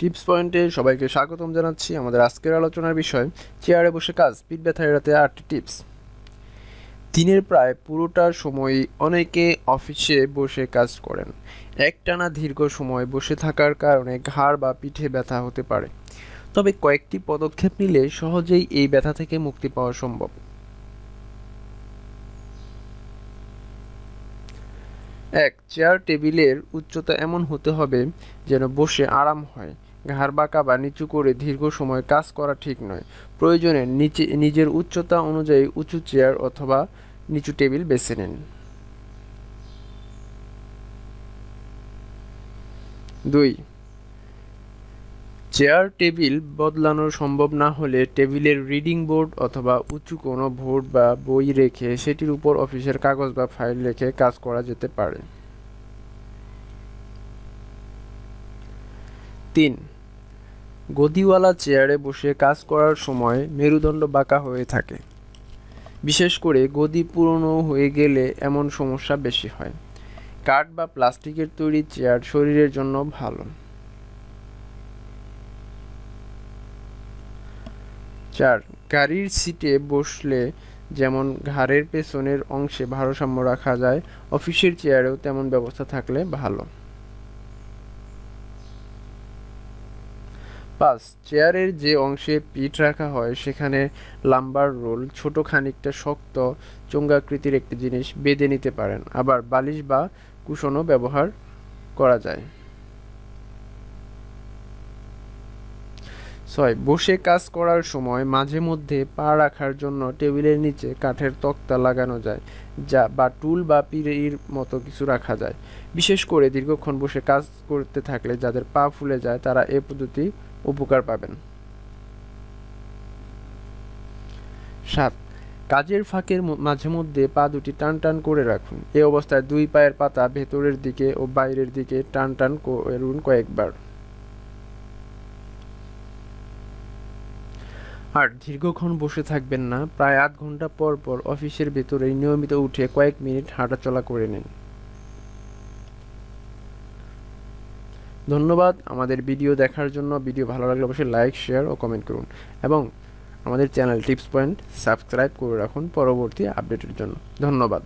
Tips পয়েন্টে সবাইকে স্বাগতম জানাচ্ছি আমাদের আজকের আলোচনার বিষয়, চেয়ারে বসে কাজ, পিঠ ব্যথা এড়াতে আটটি টিপস। দিনের প্রায় পুরোটা সময় অনেকে অফিসে বসে কাজ করেন। একটানা দীর্ঘ সময় বসে থাকার কারণে ঘাড় বা পিঠে ব্যথা হতে পারে। তবে কয়েকটি পদক্ষেপ নিলে সহজেই এই ব্যথা থেকে মুক্তি পাওয়া সম্ভব। এক, চেয়ার টেবিলের উচ্চতা এমন হতে হবে যেন বসে আরাম হয়। ঘাড় বাঁকা বা নিচু করে দীর্ঘ সময় কাজ করা ঠিক নয়। প্রয়োজনে নিচে, নিজের উচ্চতা অনুযায়ী উঁচু চেয়ার অথবা নিচু টেবিল বেছে নিন। দুই, চেয়ার টেবিল বদলানো সম্ভব না হলে টেবিলের রিডিং বোর্ড অথবা উঁচু কোনো বোর্ড বা বই রেখে সেটির উপর অফিসের কাগজ বা ফাইল রেখে কাজ করা যেতে পারে। তিন। গদিওয়ালা চেয়ারে বসে কাজ করার সময় মেরুদণ্ড বাঁকা হয়ে থাকে। বিশেষ করে গদি পুরনো হয়ে গেলে এমন সমস্যা বেশি হয়। কাঠ বা প্লাস্টিকের তৈরি চেয়ার শরীরের জন্য ভালো। চার, গাড়ির সিটে বসলে যেমন ঘাড়ের পেছনের অংশে ভারসাম্য রাখা যায়, অফিসের চেয়ারেও তেমন ব্যবস্থা থাকলে ভালো। পাঁচ চেয়ারের যে অংশে পিঠ রাখা হয়, সেখানে লাম্বার রোল, ছোট খানিকটা শক্ত চোঙ্গাকৃতির একটি জিনিস বেঁধে নিতে পারেন। আবার বালিশ বা কুশনও ব্যবহার করা যায়। ছয়, বসে কাজ করার সময় মাঝে মধ্যে পা রাখার জন্য টেবিলের নিচে কাঠের তক্তা লাগানো যায়, যা বা টুল বা পিড়ির মতো কিছু রাখা যায়। বিশেষ করে দীর্ঘক্ষণ বসে কাজ করতে থাকলে যাদের পা ফুলে যায়, তারা এ পদ্ধতি উপকার পাবেন। সাত, কাজের ফাঁকের মাঝে মধ্যে পা দুটি টান টান করে রাখুন। এ অবস্থায় দুই পায়ের পাতা ভেতরের দিকে ও বাইরের দিকে টান টান করুন কয়েকবার। আর দীর্ঘক্ষণ বসে থাকবেন না। প্রায় আধ ঘণ্টা পর পর অফিসের ভেতরে নিয়মিত উঠে কয়েক মিনিট হাঁটাচলা করে নিন। ধন্যবাদ। আমাদের ভিডিও দেখার জন্য ভিডিও ভালো লাগলে অবশ্যই লাইক, শেয়ার ও কমেন্ট করুন। এবং আমাদের চ্যানেল টিপস পয়েন্ট সাবস্ক্রাইব করে রাখুন পরবর্তী আপডেটের জন্য। ধন্যবাদ।